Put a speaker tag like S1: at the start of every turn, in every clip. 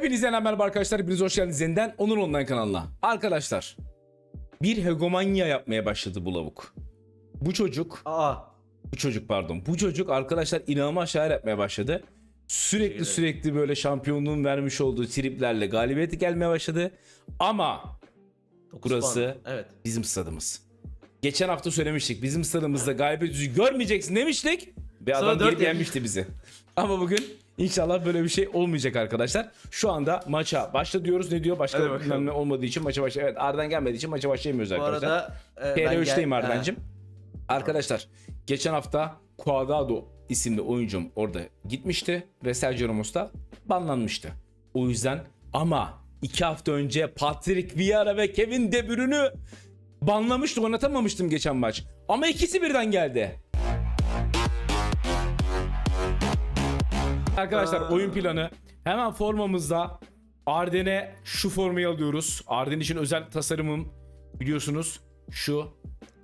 S1: Hepinize merhaba arkadaşlar. Hepiniz hoş geldiniz yeniden Onur Online kanalına. Arkadaşlar bir hegemonya yapmaya başladı bu lavuk. Bu çocuk,
S2: Aa.
S1: bu çocuk pardon. Bu çocuk arkadaşlar inanılmaz şeyler yapmaya başladı. Sürekli
S2: Teşekkür
S1: sürekli böyle şampiyonluğun vermiş olduğu triplerle galibiyeti gelmeye başladı. Ama
S2: dokuz
S1: Burası-
S2: puan. Evet.
S1: bizim stadımız. Geçen hafta söylemiştik. Bizim stadımızda galibiyet yüzü görmeyeceksin demiştik. Ve
S2: Sonra
S1: adam
S2: dört
S1: gelip
S2: yemiş.
S1: yenmişti bizi. Ama bugün inşallah böyle bir şey olmayacak arkadaşlar. Şu anda maça başla diyoruz. Ne diyor?
S2: Hadi
S1: Başka
S2: bakalım.
S1: bilmem ne olmadığı için maça başla. Evet Arden gelmediği için maça başlayamıyoruz
S2: Bu
S1: arkadaşlar.
S2: arada e, ben
S1: TR3'teyim
S2: gel-
S1: Arden'cim. Arkadaşlar geçen hafta Cuadrado isimli oyuncum orada gitmişti ve Sergio Ramos da banlanmıştı. O yüzden ama iki hafta önce Patrick Vieira ve Kevin De Bruyne'ü banlamıştı oynatamamıştım geçen maç. Ama ikisi birden geldi. Arkadaşlar oyun planı hemen formamızda Arden'e şu formayı alıyoruz. Arden için özel tasarımım biliyorsunuz şu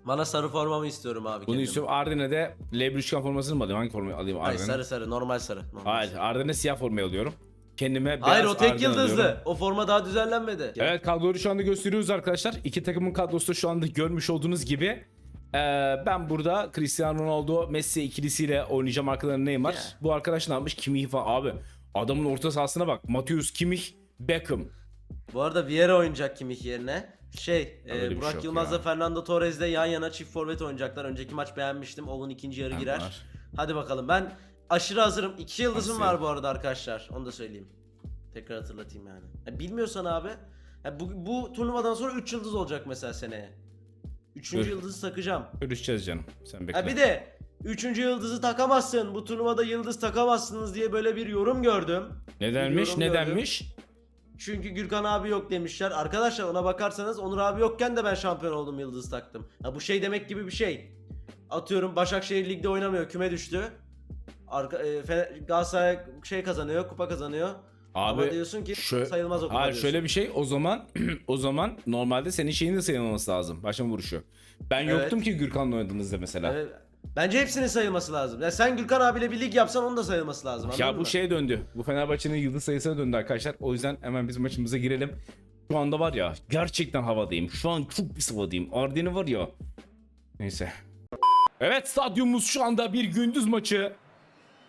S2: Bana sarı formamı istiyorum abi.
S1: bunu
S2: kendime.
S1: istiyorum. Arden'e de Lebruşkan formasını mı alayım? Hangi formayı alayım
S2: Hayır
S1: Arden'e?
S2: sarı sarı normal sarı. Normal
S1: Hayır
S2: sarı.
S1: Arden'e siyah formayı alıyorum. Kendime beyaz
S2: Hayır o tek
S1: Arden
S2: yıldızlı.
S1: alıyorum.
S2: O forma daha düzenlenmedi.
S1: Evet kadroyu şu anda gösteriyoruz arkadaşlar. İki takımın kadrosu da şu anda görmüş olduğunuz gibi. Ee, ben burada Cristiano Ronaldo Messi ikilisiyle oynayacağım arkalarında Neymar.
S2: Ya.
S1: Bu arkadaş ne yapmış? Kimmich falan. Abi adamın orta sahasına bak. Matthews, Kimmich, Beckham.
S2: Bu arada Vieira oynayacak Kimmich yerine. Şey,
S1: Ya
S2: e,
S1: şey
S2: Burak
S1: yok
S2: Yılmaz'la
S1: ya.
S2: Fernando Torres'le yan yana çift forvet oynayacaklar. Önceki maç beğenmiştim. Oğlun ikinci yarı
S1: Ben
S2: girer.
S1: var.
S2: Hadi bakalım. Ben aşırı hazırım. İki yıldızım
S1: Nasıl?
S2: var bu arada arkadaşlar. Onu da söyleyeyim. Tekrar hatırlatayım yani. Ya bilmiyorsan abi. ya bu, bu turnuvadan sonra 3 yıldız olacak mesela seneye. Üçüncü
S1: Dur.
S2: yıldızı takacağım.
S1: Görüşeceğiz canım. Sen bekle.
S2: Ha bir de üçüncü yıldızı takamazsın. Bu turnuvada yıldız takamazsınız diye böyle bir yorum gördüm.
S1: Nedenmiş?
S2: Biliyorum,
S1: Nedenmiş?
S2: Çünkü Gürkan abi yok demişler. Arkadaşlar ona bakarsanız Onur abi yokken de ben şampiyon oldum yıldız taktım. Ha bu şey demek gibi bir şey. Atıyorum Başakşehir ligde oynamıyor küme düştü. Arka, e, Galatasaray şey kazanıyor kupa kazanıyor.
S1: Abi
S2: Ama diyorsun ki
S1: şö-
S2: sayılmaz o
S1: Hayır şöyle bir şey o zaman o zaman normalde senin şeyin de sayılmaması lazım. Başlama vuruşu. Ben
S2: Evet.
S1: yoktum ki Gürkan'la oynadığınızda mesela.
S2: Evet. Bence hepsinin sayılması lazım. Ya sen Gürkan abiyle bir lig yapsan onun da sayılması lazım.
S1: Ya
S2: anladın
S1: bu
S2: mı?
S1: şeye döndü. Bu Fenerbahçe'nin yıldız sayısına döndü arkadaşlar. O yüzden hemen biz maçımıza girelim. Şu anda var ya gerçekten havadayım. Şu an çok pis havadayım. Arden'i var ya. Neyse. Evet stadyumumuz şu anda bir gündüz maçı.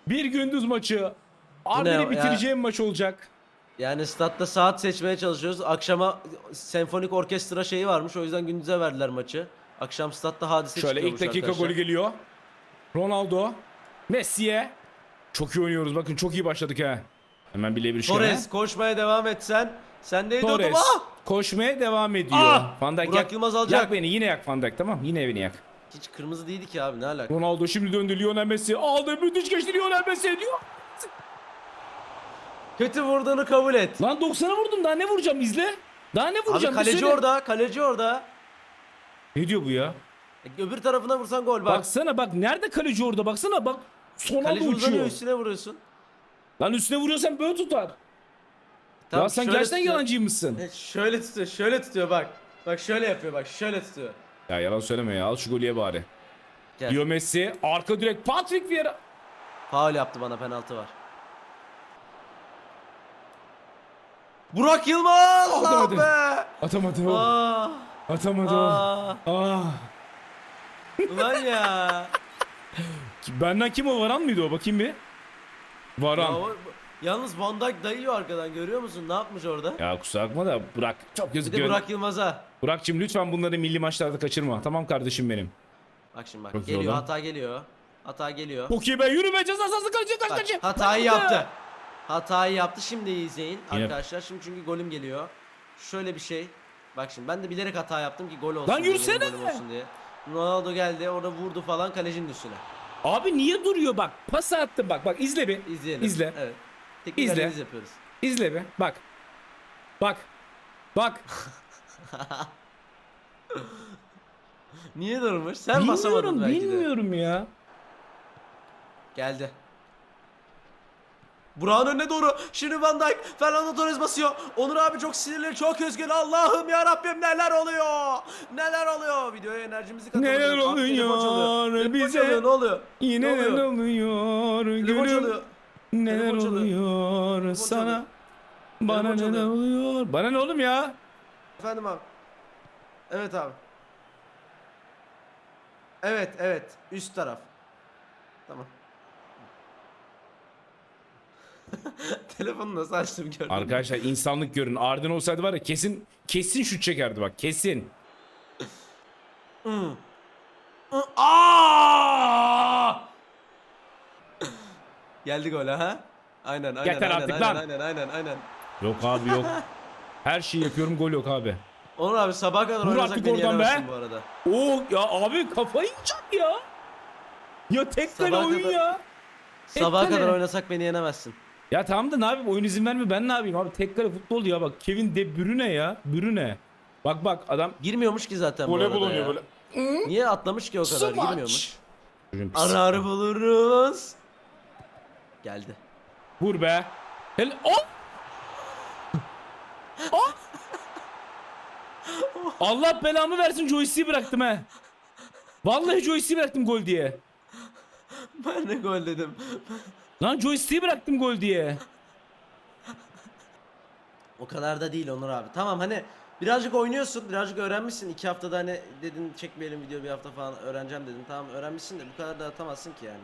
S1: Bir gündüz maçı.
S2: Ya?
S1: bitireceğim maç olacak.
S2: Yani statta saat seçmeye çalışıyoruz. Akşama senfonik orkestra şeyi varmış. O yüzden gündüze verdiler maçı. Akşam statta hadise
S1: Şöyle ilk dakika
S2: arkadaşlar.
S1: golü geliyor. Ronaldo. Messi'ye. Çok iyi oynuyoruz. Bakın çok iyi başladık ha. Hemen bile bir şey.
S2: Torres koşmaya devam etsen. Sen de
S1: Torres.
S2: Ah!
S1: koşmaya devam ediyor.
S2: Ah!
S1: Van Dijk
S2: Burak
S1: yak,
S2: Yılmaz alacak.
S1: yak beni yine yak Van Dijk tamam yine beni yak.
S2: Hiç kırmızı değildi ki abi ne alaka?
S1: Ronaldo şimdi döndü Lionel Messi aldı müthiş geçti Lionel Messi diyor.
S2: Kötü vurduğunu kabul et.
S1: Lan 90'a vurdum daha ne vuracağım izle. Daha ne
S2: Abi
S1: vuracağım bir
S2: kaleci
S1: söyle.
S2: orada, kaleci orada.
S1: Ne diyor bu ya?
S2: E, Öbür tarafına vursan gol bak.
S1: Baksana bak nerede kaleci orada baksana bak. Son anda
S2: kaleci uzanıyor
S1: uçuyor.
S2: üstüne vuruyorsun.
S1: Lan üstüne vuruyorsan böyle tutar.
S2: Tamam,
S1: ya sen
S2: şöyle
S1: gerçekten
S2: tutuyor.
S1: yalancıymışsın.
S2: E, şöyle tutuyor, şöyle tutuyor bak. Bak şöyle yapıyor bak, şöyle tutuyor.
S1: Ya yalan söyleme ya al şu golüye bari.
S2: Gel.
S1: Leo Messi arka direkt Patrick Vieira.
S2: Faul yaptı bana penaltı var. Burak Yılmaz!
S1: Aldı
S2: Ah
S1: hadi.
S2: be!
S1: Atamadı o.
S2: Ah!
S1: Atamadı o.
S2: Ah!
S1: Ah.
S2: Ulan ya!
S1: Benden kim o Varan mıydı o bakayım bir. Varan.
S2: Ya o- Yalnız Van Dijk dayıyor arkadan görüyor musun? Ne yapmış orada?
S1: Ya kusura bakma da Burak çok
S2: Bir
S1: yazık.
S2: de
S1: Burak...
S2: Yılmaz'a.
S1: Burak'cığım lütfen bunları milli maçlarda kaçırma. Tamam kardeşim benim.
S2: Bak şimdi bak.
S1: Çok iyi
S2: geliyor hata geliyor. Hata geliyor.
S1: Çok iyi be yürü be ceza sahası kaçı kaç
S2: Bak,
S1: kaçı.
S2: hatayı yaptı. Hatayı yaptı. Şimdi iyi izleyin
S1: Yine-
S2: arkadaşlar. Şimdi çünkü golüm geliyor. Şöyle bir şey. Bak şimdi ben de bilerek hata yaptım ki gol olsun.
S1: Lan
S2: diye,
S1: yürüsene!
S2: golüm olsun diye. Ronaldo geldi orada vurdu falan kalecinin üstüne.
S1: Abi niye duruyor bak. Pas attım bak bak izle bir.
S2: İzleyelim.
S1: İzle.
S2: Evet. Teknik
S1: İzle.
S2: analiz yapıyoruz.
S1: İzle bir. Bak. Bak. Bak.
S2: Niye durmuş? Sen basamadın
S1: bilmiyorum
S2: belki de.
S1: bilmiyorum ya.
S2: Geldi. Burak'ın önüne doğru. Şimdi Van Dijk. Fernando Torres basıyor. Onur abi çok sinirli, çok üzgün. Allah'ım ya Rabbim neler oluyor? Neler oluyor? Videoya enerjimizi katalım.
S1: Neler
S2: Bak,
S1: oluyor.
S2: Telefon
S1: bize?
S2: çalıyor, ne oluyor?
S1: Yine
S2: Ne oluyor?
S1: oluyor
S2: Telefon çalıyor.
S1: Neler
S2: Telefon
S1: oluyor
S2: Telefon
S1: sana?
S2: çalıyor.
S1: Bana
S2: Telefon
S1: ne oluyor? Bana ne oğlum ya?
S2: Efendim abi. Evet abi. Evet evet üst taraf. Tamam. Telefonu nasıl açtım gördün mü?
S1: Arkadaşlar insanlık görün. Arden olsaydı var ya kesin kesin şut çekerdi bak kesin.
S2: Aa! Geldi gol ha? Aynen aynen
S1: Yeter
S2: aynen
S1: artık
S2: aynen,
S1: lan.
S2: aynen aynen aynen.
S1: Yok abi yok. Her şeyi yapıyorum gol yok abi.
S2: Onur abi sabaha kadar
S1: Vur
S2: oynasak
S1: artık
S2: beni
S1: oradan
S2: yenemezsin
S1: be.
S2: bu arada.
S1: Oo ya abi kafayı yiyeceğim ya. Ya tek kale
S2: Sabaha
S1: oyun
S2: kadar-
S1: ya. Tek
S2: Sabaha
S1: kale.
S2: kadar oynasak beni yenemezsin.
S1: Ya tamam da ne yapayım oyun izin verme ben ne yapayım abi tek kale futbol ya bak Kevin De Bruyne ya Bruyne. Bak bak adam
S2: Girmiyormuş ki zaten bu arada
S1: voleybol oynuyor
S2: ya.
S1: böyle.
S2: Niye atlamış ki o kadar? Girmiyormuş. Arar buluruz. Geldi.
S1: Vur be. Hel oh! Oh! Allah belamı versin joystick'i bıraktım he. Vallahi joystick'i bıraktım gol diye.
S2: Ben de gol dedim.
S1: Lan joystick'i bıraktım gol diye.
S2: O kadar da değil Onur abi. Tamam hani birazcık oynuyorsun, birazcık öğrenmişsin. İki haftada hani dedin çekmeyelim video bir hafta falan öğreneceğim dedin. Tamam öğrenmişsin de bu kadar da atamazsın ki yani.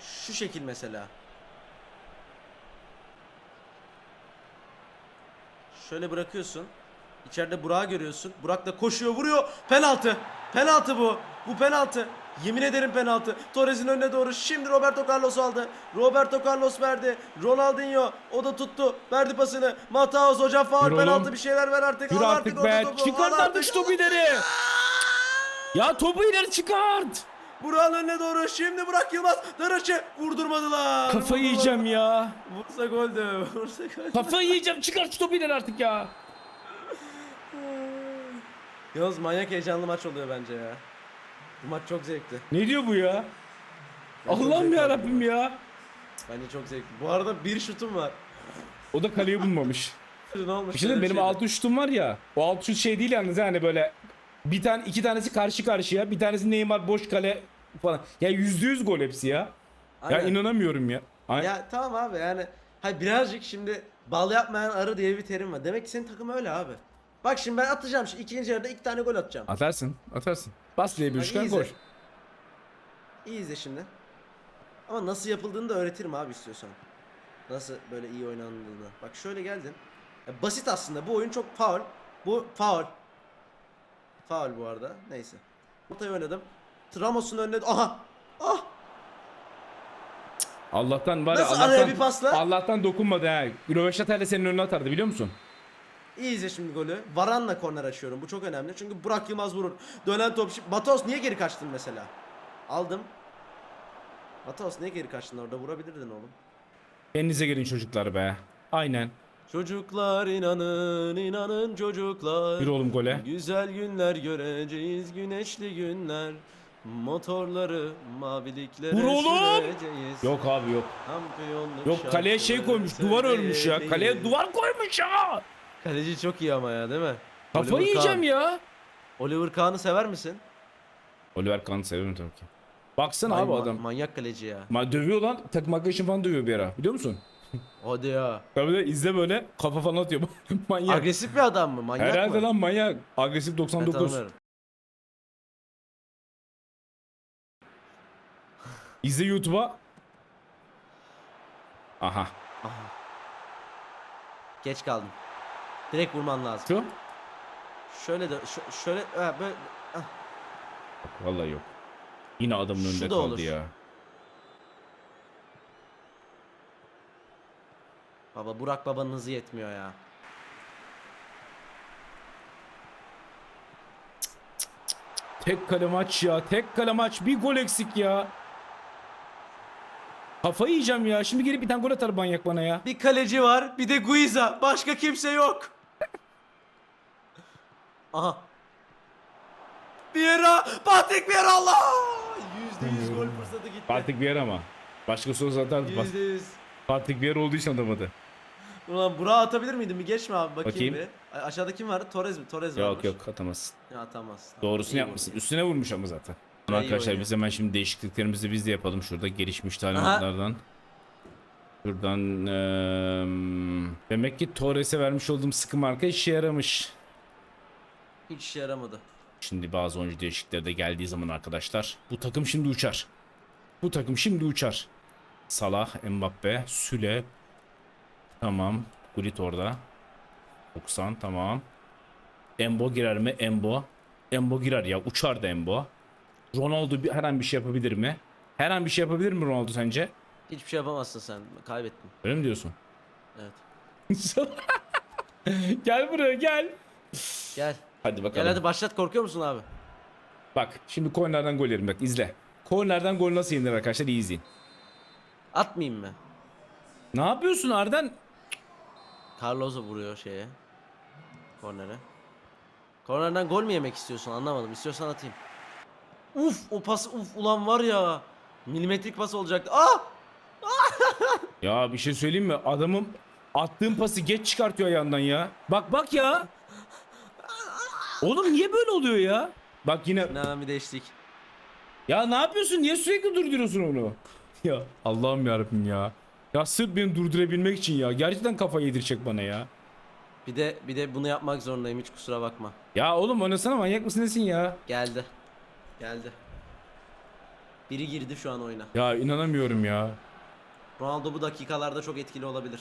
S2: Şu şekil mesela. Şöyle bırakıyorsun. İçeride Burak'ı görüyorsun. Burak da koşuyor, vuruyor. Penaltı. Penaltı bu. Bu penaltı. Yemin ederim penaltı. Torres'in önüne doğru. Şimdi Roberto Carlos aldı. Roberto Carlos verdi. Ronaldinho o da tuttu. Verdi pasını. Mataos hocam faul
S1: Yürü
S2: penaltı
S1: oğlum.
S2: bir şeyler ver artık.
S1: Yürü
S2: Al
S1: artık
S2: orta
S1: be.
S2: topu,
S1: Çıkart
S2: al
S1: artık şu topu ileri. Ya topu ileri çıkart.
S2: Burak'ın önüne doğru. Şimdi Burak Yılmaz. Daraş'ı vurdurmadılar.
S1: Kafayı
S2: Vurdurmadılar.
S1: yiyeceğim ya.
S2: Vursa goldü. Vursa goldü.
S1: Kafayı yiyeceğim. Çıkart şu topu ileri artık ya.
S2: Yalnız manyak heyecanlı maç oluyor bence ya. Bu maç çok zevkli.
S1: Ne diyor bu ya?
S2: Ben çok
S1: Allah'ım ya Rabbim ya.
S2: Bence çok zevkli. Bu arada bir şutum var.
S1: O da kaleyi bulmamış.
S2: Ne olmuş?
S1: Bir şey diyeyim, benim
S2: şeydi.
S1: altı şutum var ya. O altı şut şey değil yalnız yani böyle bir tane iki tanesi karşı karşıya, bir tanesi Neymar boş kale falan. Ya yüzde yüz gol hepsi ya. Ya
S2: Aynen.
S1: inanamıyorum ya. Ay-
S2: Ya tamam abi yani hay birazcık şimdi bal yapmayan arı diye bir terim var. Demek ki senin takım öyle abi. Bak şimdi ben atacağım şu ikinci yarıda iki tane gol atacağım.
S1: Atarsın, atarsın. Bas diye bir üçgen gol.
S2: İyi izle şimdi. Ama nasıl yapıldığını da öğretirim abi istiyorsan. Nasıl böyle iyi oynandığını. Bak şöyle geldin. Ya basit aslında. Bu oyun çok faul. Bu faul. Faul bu arada. Neyse. Ortaya oynadım. Ramos'un önüne... Aha! Ah!
S1: Allah'tan var
S2: Nasıl araya
S1: Allah'tan,
S2: bir pasla?
S1: Allah'tan dokunmadı ha. Röveşatayla senin önüne atardı biliyor musun?
S2: İyi izle şimdi golü. Varan'la korner açıyorum. Bu çok önemli. Çünkü Burak Yılmaz vurur. Dönen top. Batos niye geri kaçtın mesela? Aldım. Batos niye geri kaçtın orada? Vurabilirdin oğlum.
S1: Kendinize gelin çocuklar be. Aynen.
S2: Çocuklar inanın, inanın çocuklar.
S1: Bir oğlum gole.
S2: Güzel günler göreceğiz, güneşli günler. Motorları maviliklere
S1: Vur oğlum!
S2: süreceğiz.
S1: Yok abi yok.
S2: Şampiyonluk
S1: Yok kaleye şey
S2: şarkıları
S1: koymuş, duvar örmüş ya. Kaleye duvar koymuş ya.
S2: Kaleci çok iyi ama ya değil mi?
S1: Kafayı
S2: Oliver
S1: yiyeceğim
S2: Kahn.
S1: ya.
S2: Oliver Kahn'ı sever misin?
S1: Oliver Kahn'ı seviyorum tabii ki. Baksana
S2: Ay,
S1: abi
S2: ma-
S1: adam.
S2: Manyak kaleci ya.
S1: Ma dövüyor lan. Takım arkadaşım falan dövüyor bir ara. Biliyor musun?
S2: Hadi ya.
S1: Tabii de izle böyle kafa falan atıyor. manyak.
S2: Agresif bir adam mı? Manyak
S1: Herhalde
S2: mı?
S1: lan manyak. Agresif
S2: Ben
S1: 99.
S2: tanımıyorum.
S1: İzle YouTube'a. Aha.
S2: Aha. Geç kaldım. Direkt vurman lazım.
S1: Şu.
S2: Şöyle de şöyle ha, böyle ah.
S1: Vallahi yok. Yine adamın
S2: Şu
S1: önünde kaldı
S2: olur.
S1: ya.
S2: Baba Burak babanın hızı yetmiyor ya.
S1: Tek kale maç ya. Tek kale maç. Bir gol eksik ya. Kafayı yiyeceğim ya. Şimdi gelip bir tane gol atar manyak bana ya.
S2: Bir kaleci var, bir de Guiza. Başka kimse yok. Aha. Vieira, Patrick Vieira Allah! %100 gol fırsatı gitti.
S1: Patrick Vieira ama. Olsa atardı. Bak,
S2: %100.
S1: Patrick Vieira olduğu için atamadı.
S2: Ulan Burak'ı atabilir miydin? Bir geçme abi bakayım,
S1: Bakayım.
S2: bir. Aşağıda kim vardı? Torres mi? Torres
S1: Yok
S2: varmış.
S1: yok atamazsın.
S2: Ya atamaz. Tamam,
S1: Doğrusunu
S2: iyi
S1: yapmışsın.
S2: vurdu.
S1: Üstüne vurmuş ama zaten.
S2: iyi
S1: Arkadaşlar
S2: oynuyor.
S1: biz hemen şimdi değişikliklerimizi biz de yapalım şurada gelişmiş talimatlardan. Şuradan eee, demek ki Torres'e vermiş olduğum sıkı marka işe yaramış.
S2: Hiç işe yaramadı.
S1: Şimdi bazı oyuncu değişiklikleri de geldiği zaman arkadaşlar bu takım şimdi uçar. Bu takım şimdi uçar. Salah, Mbappe, Süle. Tamam. Gullit orada. 90 tamam. Embo girer mi? Embo. Embo girer ya. Uçar da Embo. Ronaldo bir, her an bir şey yapabilir mi? Her an bir şey yapabilir mi Ronaldo sence?
S2: Hiçbir şey yapamazsın sen. Kaybettin.
S1: Öyle mi diyorsun?
S2: Evet.
S1: gel buraya gel.
S2: Gel.
S1: Hadi bakalım.
S2: Gel hadi başlat. Korkuyor musun abi?
S1: Bak şimdi kornerden gol yerim bak izle. Kornerden gol nasıl yenir arkadaşlar iyi izleyin.
S2: Atmayayım mı?
S1: Ne yapıyorsun Arden?
S2: Carlos'a vuruyor şeye. Kornere. Kornerden gol mü yemek istiyorsun anlamadım. İstiyorsan atayım. Uf o pas uf ulan var ya. Milimetrik pas olacaktı. Ah!
S1: Ya bir şey söyleyeyim mi? Adamım attığım pası geç çıkartıyor ayağından ya. Bak bak ya. Oğlum niye böyle oluyor ya? Bak yine
S2: bir değiştik.
S1: ya ne yapıyorsun? Niye sürekli durduruyorsun onu? Ya Allah'ım yarabbim ya. Ya sırf beni durdurabilmek için ya. Gerçekten kafa yedirecek bana ya.
S2: Bir de bir de bunu yapmak zorundayım hiç kusura bakma.
S1: Ya oğlum oynasana manyak mısın nesin ya?
S2: Geldi. Geldi. Biri girdi şu an oyuna.
S1: Ya inanamıyorum ya.
S2: Ronaldo bu dakikalarda çok etkili olabilir.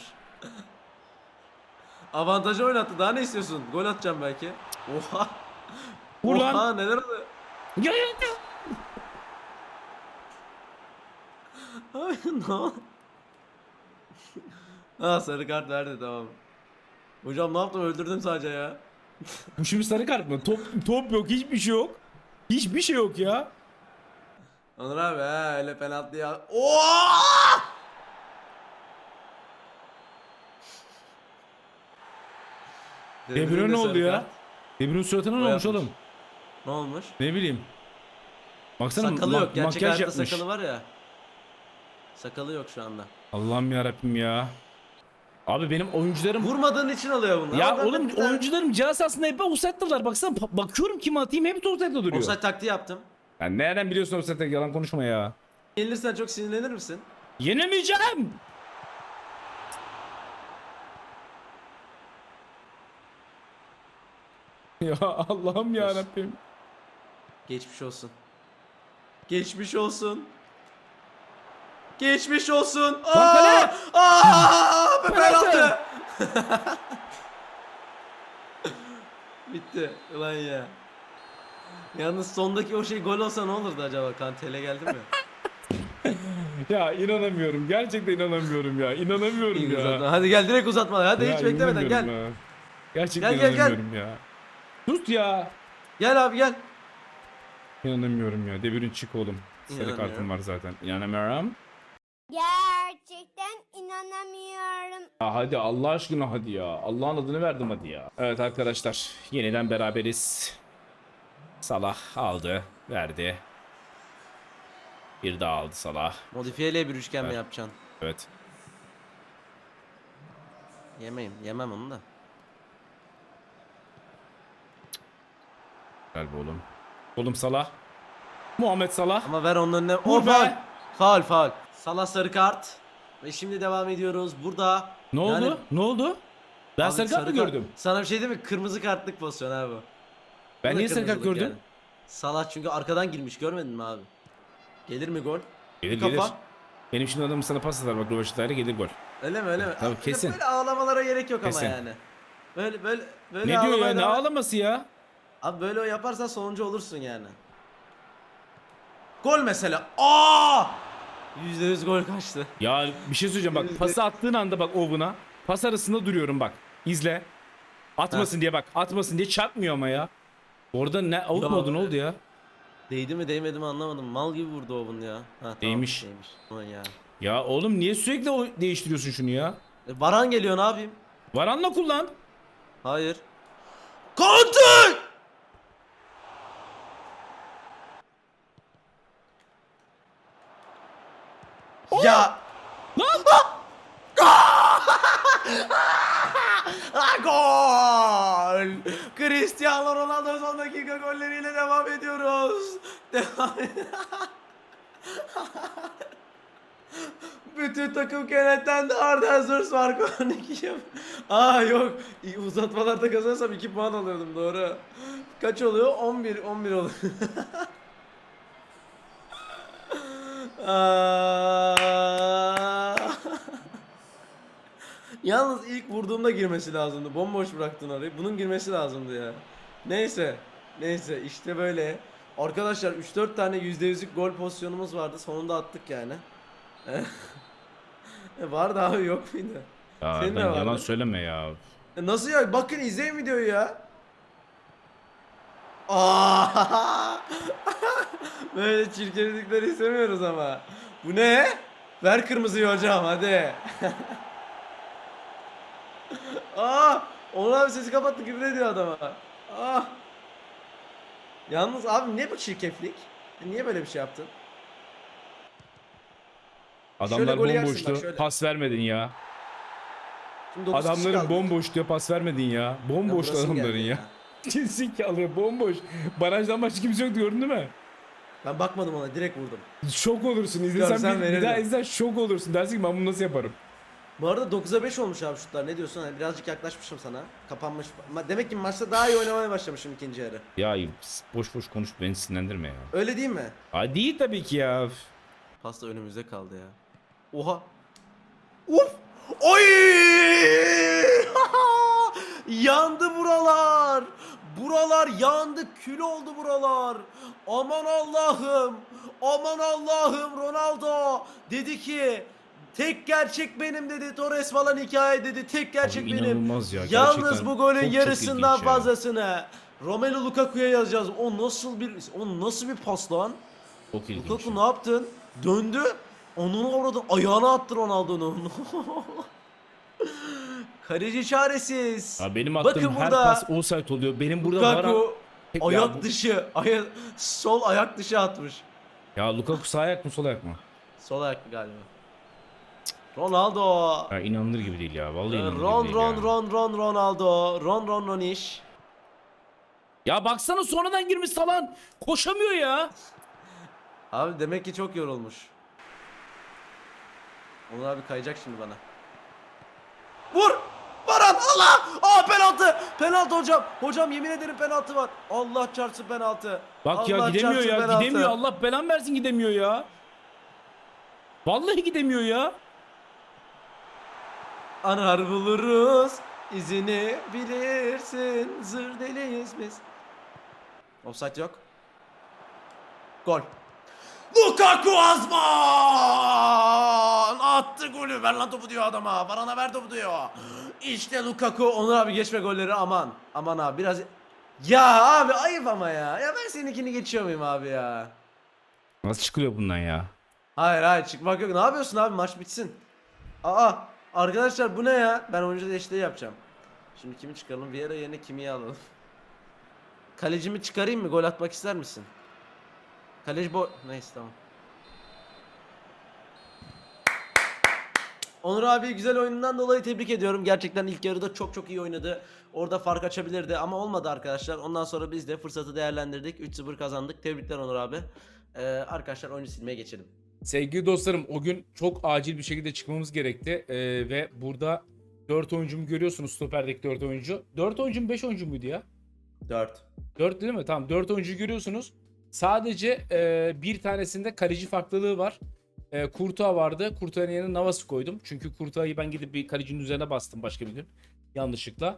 S2: Avantajı oynattı. Daha ne istiyorsun? Gol atacağım belki. Oha.
S1: Vur lan.
S2: Oha neler oluyor?
S1: Ya, ya, ya.
S2: Ne oldu? Ha sarı kart verdi tamam. Hocam ne yaptım öldürdüm sadece ya.
S1: Bu şimdi sarı kart mı? Top, top yok hiçbir şey yok. Hiçbir şey yok ya.
S2: Onur abi ha öyle penaltı ya. Oo!
S1: De Bruyne ne oldu ya? De Bruyne suratına ne olmuş oğlum?
S2: Ne olmuş?
S1: Ne bileyim. Baksana
S2: Sakalı
S1: ma-
S2: yok. Gerçek
S1: makyaj yapmış.
S2: sakalı var ya. Sakalı yok şu anda.
S1: Allah'ım yarabbim ya. Abi benim oyuncularım
S2: Vurmadığın için alıyor bunu.
S1: ya
S2: de
S1: oğlum
S2: tane-
S1: oyuncularım cihaz aslında hep offside'dalar. Baksana bakıyorum kim atayım hep offside'da duruyor.
S2: Offside taktiği yaptım.
S1: Ya nereden biliyorsun offside'de yalan konuşma ya.
S2: Yenilirsen çok sinirlenir misin?
S1: Yenemeyeceğim. Ya Allah'ım ya Rabbim.
S2: Geçmiş olsun. Geçmiş olsun. Geçmiş olsun. Aa! Aa! Be
S1: Penaltı!
S2: Bitti. Ulan ya. Yalnız sondaki o şey gol olsa ne olurdu acaba? Kantele geldi mi?
S1: Ya inanamıyorum. Gerçekten inanamıyorum ya. İnanamıyorum ya.
S2: Hadi gel direkt uzatma. Hadi
S1: Ya
S2: hiç beklemeden gel.
S1: ya. Gerçekten
S2: Gel, gel, gel.
S1: inanamıyorum ya. Tut ya.
S2: Gel abi gel.
S1: İnanamıyorum ya. Devirin çık oğlum. Sarı
S2: İnanamıyorum.
S1: kartım var zaten. İnanamıyorum.
S3: Gerçekten inanamıyorum.
S1: Ya hadi Allah aşkına hadi ya. Allah'ın adını verdim hadi ya. Evet arkadaşlar. Yeniden beraberiz. Salah aldı. Verdi. Bir daha aldı Salah.
S2: Modifiyeyle bir üçgen mi yapacaksın?
S1: Evet.
S2: Yemeyim. Yemem onu da.
S1: Gel be oğlum. Oğlum Salah. Muhammed Salah.
S2: Ama ver onun önüne.
S1: Vur
S2: O
S1: be.
S2: faul. Faul faul. Salah sarı kart. Ve şimdi devam ediyoruz. Burada.
S1: Ne oldu?
S2: Yani-
S1: Ne oldu? Ben
S2: Abi
S1: sarı kart mı gördüm?
S2: Sana bir şey diyeyim mi? Kırmızı kartlık pozisyon abi bu.
S1: Ben niye sarı kart gördüm?
S2: yani. Salah çünkü arkadan girmiş görmedin mi abi? Gelir mi gol?
S1: Gelir
S2: Kafa.
S1: gelir. Benim şimdi adamım sana pas atar bak Rovaşita'yla gelir gol.
S2: Öyle mi öyle mi?
S1: Tabii,
S2: Abi
S1: kesin.
S2: Böyle ağlamalara gerek yok
S1: Kesin.
S2: ama yani. Böyle böyle böyle
S1: Ne diyor ya? Ne ağlaması ya?
S2: Abi böyle yaparsan sonuncu olursun yani. Gol mesela. Aa! %100 gol kaçtı.
S1: Ya bir şey söyleyeceğim bak pası attığın anda bak Owen'a pas arasında duruyorum bak. İzle. Atmasın diye bak. Atmasın diye çarpmıyor ama ya. Orada ne out mu oldu ne oldu ya?
S2: Değdi mi değmedi mi anlamadım. Mal gibi vurdu o bunu ya. Ha, tamam,
S1: Değmiş.
S2: Değmiş. Aman ya.
S1: Ya oğlum niye sürekli o değiştiriyorsun şunu ya?
S2: E, Varan geliyor ne yapayım?
S1: Varanla kullan.
S2: Hayır. Kante! Ya.
S1: Lan!
S2: Ah, gol! Cristiano Ronaldo son dakika golleriyle devam ediyoruz. Devam Bütün takım kenetlendi. Arda Hazır fark 12 yap. Aa yok. Uzatmalarda kazansam 2 puan alıyordum doğru. Kaç oluyor? 11 11 oluyor. Yalnız ilk vurduğumda girmesi lazımdı. Bomboş bıraktın orayı. Bunun girmesi lazımdı ya. Neyse. Neyse işte böyle. Arkadaşlar 3-4 tane %100'lük gol pozisyonumuz vardı. Sonunda attık yani. E, vardı abi yok muydu?
S1: Ya
S2: Senin de vardı.
S1: yalan söyleme ya.
S2: E, Nasıl ya? Bakın izleyin videoyu ya. Aa! Böyle çirkinlikleri istemiyoruz ama. Bu ne? Ver kırmızıyı hocam hadi. Aa! Onur abi sesi kapattı küfür ediyor adama. Aa! Yalnız abi ne bu çirkeflik? Niye böyle bir şey yaptın?
S1: Adamlar
S2: golü yersin
S1: bomboştu.
S2: şöyle.
S1: Pas vermedin ya.
S2: Şimdi dokuz kişi
S1: Adamların
S2: kaldı.
S1: bomboş diyor pas vermedin ya.
S2: Ya
S1: Bomboş
S2: burası mı
S1: adamların
S2: geldi
S1: ya. Kesinlikle bomboş. Barajdan başka kimse yok gördün değil mi?
S2: Ben bakmadım ona direkt vurdum.
S1: Şok olursun. İzlesen
S2: Görsen
S1: bir, bir
S2: verirdim.
S1: daha izlen şok olursun. Dersin ki ben bunu nasıl yaparım?
S2: Bu arada 9'a 5 olmuş abi şutlar. Ne diyorsun? Hani birazcık yaklaşmışım sana. Kapanmış. Ma- Demek ki maçta daha iyi oynamaya başlamışım ikinci yarı.
S1: Ya boş boş konuş beni sinirlendirme ya.
S2: Öyle değil mi?
S1: Ha değil tabii ki ya.
S2: Pasta önümüzde kaldı ya. Oha. Uf! Oy! yandı buralar. Buralar yandı. Kül oldu buralar. Aman Allah'ım. Aman Allah'ım Ronaldo dedi ki tek gerçek benim dedi. Torres falan hikaye dedi. Tek gerçek
S1: Abi
S2: benim.
S1: inanılmaz ya,
S2: Yalnız
S1: gerçekten
S2: bu golün
S1: çok çok
S2: yarısından
S1: ilginç ya.
S2: fazlasını Romelu Lukaku'ya yazacağız. O nasıl bir o nasıl bir pas lan?
S1: Çok ilginç.
S2: Lukaku ne yaptın? Döndü. Onun avradın ayağına attı Ronaldo'nun. Kaleci çaresiz.
S1: Ya benim attığım
S2: Bakın
S1: her
S2: burada
S1: pas offside oluyor. Benim burada var.
S2: Lukaku
S1: Ya
S2: ayak
S1: bu-
S2: dışı, aya, sol ayak dışı atmış.
S1: Ya Lukaku sağ ayak mı sol ayak mı?
S2: Sol ayak galiba. Ronaldo.
S1: Ya inanılır gibi değil ya. Vallahi inanılır
S2: Ron
S1: gibi
S2: Ron
S1: değil ya.
S2: Ron Ron Ronaldo. Ron Ron Roniş.
S1: Ya baksana sonradan girmiş salan. Koşamıyor ya.
S2: Abi demek ki çok yorulmuş. Onur abi kayacak şimdi bana. Vur! Baran Allah! Aa penaltı! Penaltı hocam. Hocam yemin ederim penaltı var. Allah çarpsın penaltı.
S1: Bak ya
S2: Allah
S1: gidemiyor
S2: çarpsın
S1: ya.
S2: penaltı.
S1: Gidemiyor. Allah belan versin gidemiyor ya. Vallahi gidemiyor ya.
S2: Anar buluruz. izini bilirsin. Zır deliyiz biz. Offside yok. Gol. Lukaku Azman! Attı golü. Ver lan topu diyor adama. Varana ver topu diyor. İşte Lukaku. Onur abi geçme golleri aman. Aman abi biraz... Ya abi ayıp ama ya. Ya ben seninkini geçiyor muyum abi ya?
S1: Nasıl çıkılıyor bundan ya?
S2: Hayır hayır çıkmak yok. Ne yapıyorsun abi maç bitsin. Aa arkadaşlar bu ne ya? Ben oyuncu değişikliği yapacağım. Şimdi kimi çıkaralım? Vieira yerine kimi alalım? Kalecimi çıkarayım mı? Gol atmak ister misin? Kaleci bo... Neyse tamam. Onur abi güzel oyunundan dolayı tebrik ediyorum. Gerçekten ilk yarıda çok çok iyi oynadı. Orada fark açabilirdi ama olmadı arkadaşlar. Ondan sonra biz de fırsatı değerlendirdik. 3-0 kazandık. Tebrikler Onur abi. Ee, arkadaşlar oyunu silmeye geçelim.
S1: Sevgili dostlarım o gün çok acil bir şekilde çıkmamız gerekti. Ee, ve burada 4 oyuncumu görüyorsunuz stoperdeki 4 oyuncu. 4 oyuncu mu 5 oyuncu muydu ya?
S2: 4.
S1: 4 değil mi? Tamam 4 oyuncu görüyorsunuz. Sadece e, bir tanesinde kaleci farklılığı var. E, Kurtuğa vardı. Kurtuğa'nın yerine Navas'ı koydum. Çünkü Kurtuğa'yı ben gidip bir kalecinin üzerine bastım başka bir gün. Yanlışlıkla.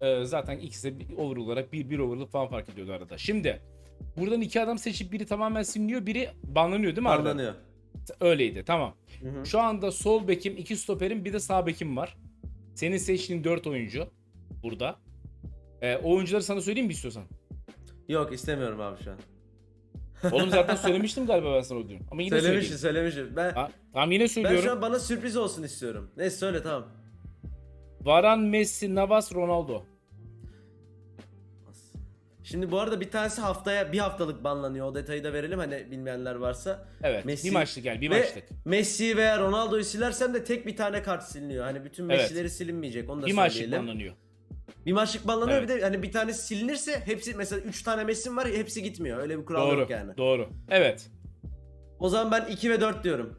S1: E, zaten ikisi de over olarak bir, bir over'lık falan fark ediyordu arada. Şimdi buradan iki adam seçip biri tamamen siliniyor. Biri banlanıyor değil mi Arda?
S2: Anlanıyor.
S1: Öyleydi tamam.
S2: Hı hı.
S1: Şu anda sol bekim, iki stoperim, bir de sağ bekim var. Senin seçtiğin 4 oyuncu burada. E, oyuncuları sana söyleyeyim mi istiyorsan?
S2: Yok istemiyorum abi şu an.
S1: Oğlum zaten söylemiştim galiba ben sana o gün. Ama yine
S2: Söylemişsin
S1: söyleyeyim.
S2: söylemişsin. Ben
S1: Ha, tamam yine
S2: ben
S1: söylüyorum.
S2: şu an bana sürpriz olsun istiyorum. Neyse söyle tamam.
S1: Varan, Messi, Navas, Ronaldo.
S2: Şimdi bu arada bir tanesi haftaya bir haftalık banlanıyor. O detayı da verelim hani bilmeyenler varsa.
S1: Evet.
S2: Messi
S1: bir maçlık yani bir
S2: Ve
S1: maçlık.
S2: Messi veya Ronaldo'yu silersem de tek bir tane kart siliniyor. Hani bütün
S1: Evet.
S2: Messi'leri silinmeyecek. Onu da
S1: Bir maçlık
S2: söyleyelim.
S1: banlanıyor.
S2: Bir maçlık banlanıyor
S1: Evet.
S2: bir de hani bir tanesi silinirse hepsi mesela 3 tane Messi'm var hepsi gitmiyor. Öyle bir kural
S1: Doğru.
S2: yok yani.
S1: Doğru. Evet.
S2: O zaman ben 2 ve 4 diyorum.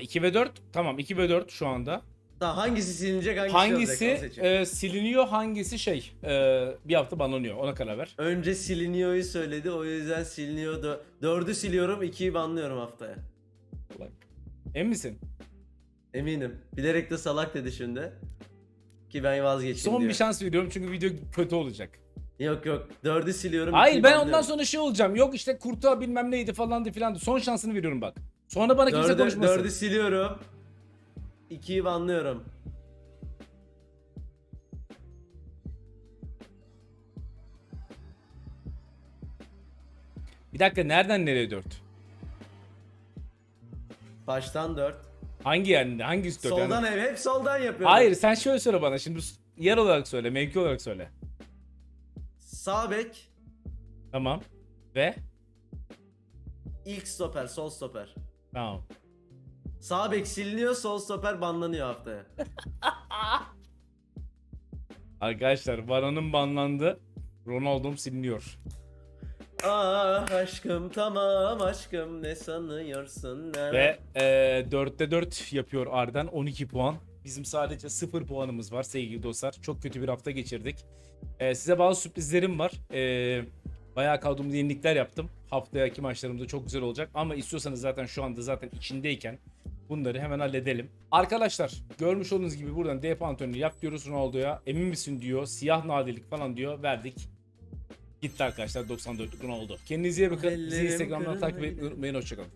S1: 2 ve 4 tamam 2 ve 4 şu anda.
S2: Daha hangisi silinecek hangisi,
S1: Hangisi
S2: olacak, onu seçin.
S1: e, siliniyor hangisi şey e, bir hafta banlanıyor ona karar ver.
S2: Önce siliniyor'yu söyledi o yüzden siliniyordu. Dördü siliyorum ikiyi banlıyorum haftaya.
S1: Emin misin?
S2: Eminim. Bilerek de salak dedi şimdi. Ki ben vazgeçeyim
S1: Son
S2: diyor.
S1: bir şans veriyorum çünkü video kötü olacak.
S2: Yok yok. Dördü siliyorum.
S1: Hayır
S2: ikiyi
S1: ben
S2: banlıyorum.
S1: ondan sonra şey olacağım. Yok işte kurtuğa bilmem neydi falandı filandı. Son şansını veriyorum bak. Sonra bana kimse
S2: Dördü,
S1: konuşmasın.
S2: dördü siliyorum. İkiyi banlıyorum.
S1: Bir dakika nereden nereye 4?
S2: Baştan dört.
S1: Hangi yerinde? Hangisi 4?
S2: Soldan ev hep soldan yapıyorum.
S1: Hayır sen şöyle söyle bana şimdi yer olarak söyle, mevki olarak söyle.
S2: Sağ bek,
S1: Tamam. Ve?
S2: ilk stoper, sol stoper.
S1: Tamam.
S2: Sağ bek siliniyor, sol stoper banlanıyor haftaya.
S1: Arkadaşlar Varane banlandı. Ronaldo'm siliniyor.
S2: Ah aşkım tamam aşkım ne sanıyorsun ne?
S1: Ve e, 4'te 4 yapıyor Arden 12 puan. Bizim sadece 0 puanımız var sevgili dostlar. Çok kötü bir hafta geçirdik. E, size bazı sürprizlerim var. E, bayağı kadromda yenilikler yaptım. Haftaki maçlarımda çok güzel olacak. Ama istiyorsanız zaten şu anda zaten içindeyken bunları hemen halledelim. Arkadaşlar görmüş olduğunuz gibi buradan DP antrenörü yap diyoruz Ronaldo'ya. Emin misin diyor. Siyah nadirlik falan diyor. Verdik. Gitti arkadaşlar 94'lük Ronaldo. Kendinize iyi bakın. Bizi
S2: Ellerim
S1: Instagram'dan takip
S2: kırmızı.
S1: etmeyi unutmayın. Hoşçakalın.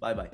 S2: Bay bay.